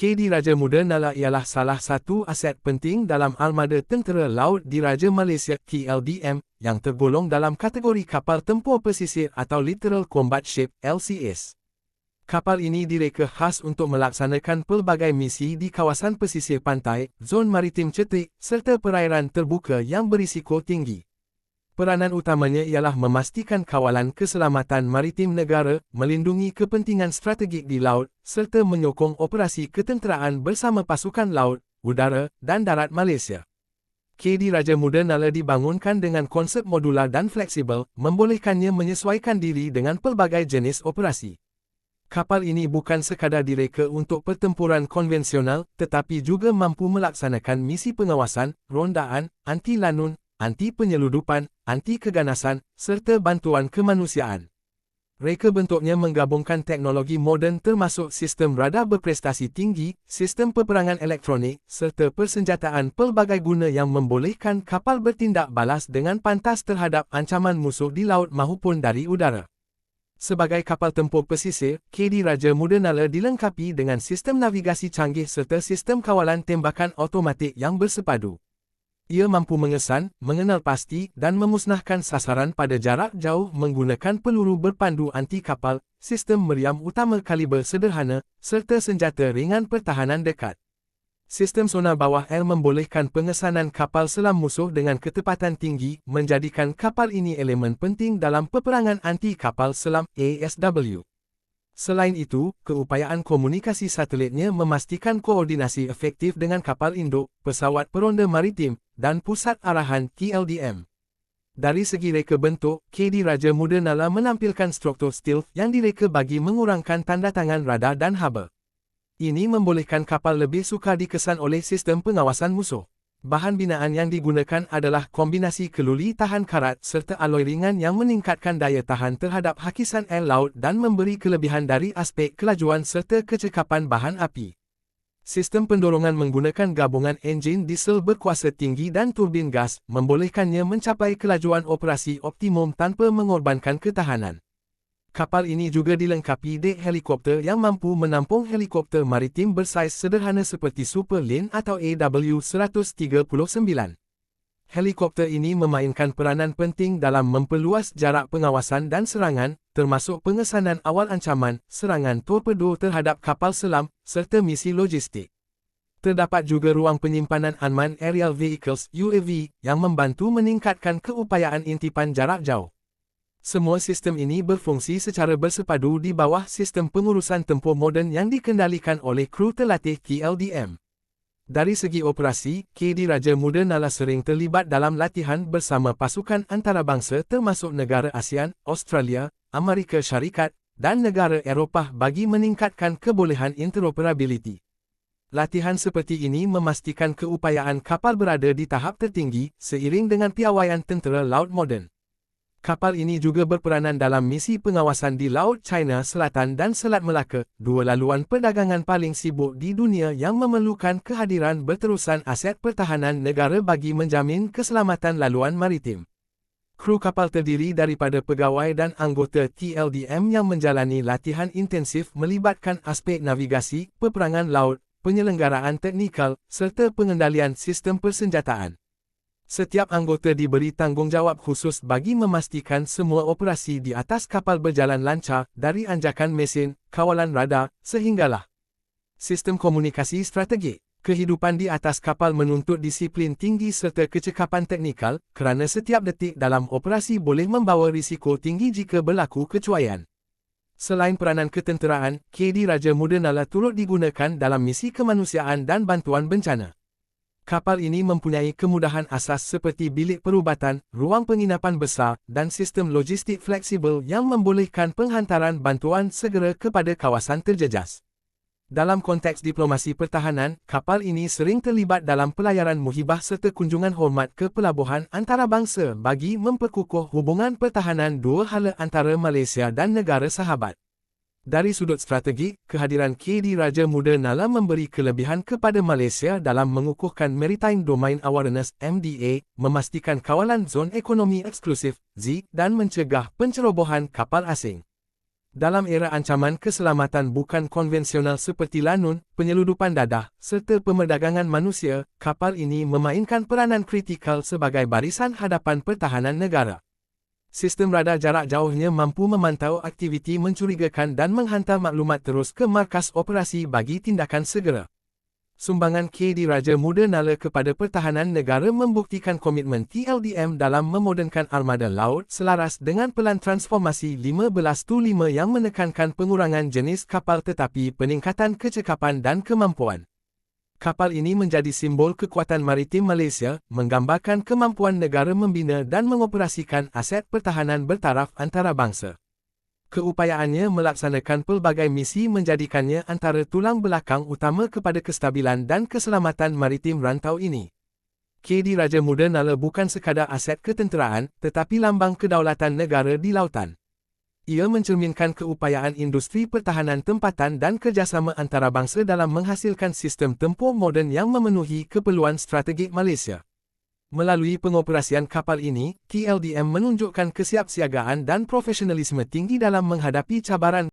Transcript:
KD Raja Muda Nala ialah salah satu aset penting dalam armada tentera laut di Raja Malaysia KLDM yang tergolong dalam kategori kapal tempur pesisir atau Littoral Combat Ship LCS. Kapal ini direka khas untuk melaksanakan pelbagai misi di kawasan pesisir pantai, zon maritim cetek serta perairan terbuka yang berisiko tinggi. Peranan utamanya ialah memastikan kawalan keselamatan maritim negara, melindungi kepentingan strategik di laut, serta menyokong operasi ketenteraan bersama pasukan laut, udara dan darat Malaysia. KD Raja Muda Nala dibangunkan dengan konsep modular dan fleksibel, membolehkannya menyesuaikan diri dengan pelbagai jenis operasi. Kapal ini bukan sekadar direka untuk pertempuran konvensional, tetapi juga mampu melaksanakan misi pengawasan, rondaan, anti-lanun, anti-penyeludupan, anti-keganasan, serta bantuan kemanusiaan. Reka bentuknya menggabungkan teknologi moden termasuk sistem radar berprestasi tinggi, sistem peperangan elektronik, serta persenjataan pelbagai guna yang membolehkan kapal bertindak balas dengan pantas terhadap ancaman musuh di laut maupun dari udara. Sebagai kapal tempur pesisir, KD Raja Muda Nala dilengkapi dengan sistem navigasi canggih serta sistem kawalan tembakan automatik yang bersepadu. Ia mampu mengesan, mengenal pasti dan memusnahkan sasaran pada jarak jauh menggunakan peluru berpandu anti kapal, sistem meriam utama kaliber sederhana, serta senjata ringan pertahanan dekat. Sistem sonar bawah air membolehkan pengesanan kapal selam musuh dengan ketepatan tinggi, menjadikan kapal ini elemen penting dalam peperangan anti kapal selam ASW. Selain itu, keupayaan komunikasi satelitnya memastikan koordinasi efektif dengan kapal induk, pesawat peronda maritim, dan pusat arahan TLDM. Dari segi reka bentuk, KD Raja Muda Nala menampilkan struktur stealth yang direka bagi mengurangkan tanda tangan radar dan haba. Ini membolehkan kapal lebih sukar dikesan oleh sistem pengawasan musuh. Bahan binaan yang digunakan adalah kombinasi keluli tahan karat serta aloi ringan yang meningkatkan daya tahan terhadap hakisan air laut dan memberi kelebihan dari aspek kelajuan serta kecekapan bahan api. Sistem pendorongan menggunakan gabungan enjin diesel berkuasa tinggi dan turbin gas, membolehkannya mencapai kelajuan operasi optimum tanpa mengorbankan ketahanan. Kapal ini juga dilengkapi dek helikopter yang mampu menampung helikopter maritim bersaiz sederhana seperti Super Lane atau AW-139. Helikopter ini memainkan peranan penting dalam memperluas jarak pengawasan dan serangan, termasuk pengesanan awal ancaman, serangan torpedo terhadap kapal selam, serta misi logistik. Terdapat juga ruang penyimpanan Unmanned Aerial Vehicles UAV yang membantu meningkatkan keupayaan intipan jarak jauh. Semua sistem ini berfungsi secara bersepadu di bawah sistem pengurusan tempur moden yang dikendalikan oleh kru terlatih KLDM. Dari segi operasi, KD Raja Muda Nala sering terlibat dalam latihan bersama pasukan antarabangsa termasuk negara ASEAN, Australia, Amerika Syarikat, dan negara Eropah bagi meningkatkan kebolehan interoperability. Latihan seperti ini memastikan keupayaan kapal berada di tahap tertinggi seiring dengan piawaian tentera laut moden. Kapal ini juga berperanan dalam misi pengawasan di Laut China Selatan dan Selat Melaka, dua laluan perdagangan paling sibuk di dunia yang memerlukan kehadiran berterusan aset pertahanan negara bagi menjamin keselamatan laluan maritim. Kru kapal terdiri daripada pegawai dan anggota TLDM yang menjalani latihan intensif melibatkan aspek navigasi, peperangan laut, penyelenggaraan teknikal, serta pengendalian sistem persenjataan. Setiap anggota diberi tanggungjawab khusus bagi memastikan semua operasi di atas kapal berjalan lancar dari anjakan mesin, kawalan radar, sehinggalah sistem komunikasi strategik. Kehidupan di atas kapal menuntut disiplin tinggi serta kecekapan teknikal kerana setiap detik dalam operasi boleh membawa risiko tinggi jika berlaku kecuaian. Selain peranan ketenteraan, KD Raja Muda Nala turut digunakan dalam misi kemanusiaan dan bantuan bencana. Kapal ini mempunyai kemudahan asas seperti bilik perubatan, ruang penginapan besar dan sistem logistik fleksibel yang membolehkan penghantaran bantuan segera kepada kawasan terjejas. Dalam konteks diplomasi pertahanan, kapal ini sering terlibat dalam pelayaran muhibah serta kunjungan hormat ke pelabuhan antarabangsa bagi memperkukuh hubungan pertahanan dua hala antara Malaysia dan negara sahabat. Dari sudut strategi, kehadiran KD Raja Muda Nala memberi kelebihan kepada Malaysia dalam mengukuhkan Maritime Domain Awareness MDA, memastikan kawalan zon ekonomi eksklusif Z dan mencegah pencerobohan kapal asing. Dalam era ancaman keselamatan bukan konvensional seperti lanun, penyeludupan dadah, serta pemerdagangan manusia, kapal ini memainkan peranan kritikal sebagai barisan hadapan pertahanan negara. Sistem radar jarak jauhnya mampu memantau aktiviti mencurigakan dan menghantar maklumat terus ke markas operasi bagi tindakan segera. Sumbangan KD Raja Muda Nala kepada pertahanan negara membuktikan komitmen TLDM dalam memodernkan armada laut selaras dengan pelan transformasi 1525 yang menekankan pengurangan jenis kapal tetapi peningkatan kecekapan dan kemampuan. Kapal ini menjadi simbol kekuatan maritim Malaysia, menggambarkan kemampuan negara membina dan mengoperasikan aset pertahanan bertaraf antarabangsa. Keupayaannya melaksanakan pelbagai misi menjadikannya antara tulang belakang utama kepada kestabilan dan keselamatan maritim rantau ini. KD Raja Muda Nala bukan sekadar aset ketenteraan, tetapi lambang kedaulatan negara di lautan. Ia mencerminkan keupayaan industri pertahanan tempatan dan kerjasama antarabangsa dalam menghasilkan sistem tempur moden yang memenuhi keperluan strategik Malaysia. Melalui pengoperasian kapal ini, TLDM menunjukkan kesiapsiagaan dan profesionalisme tinggi dalam menghadapi cabaran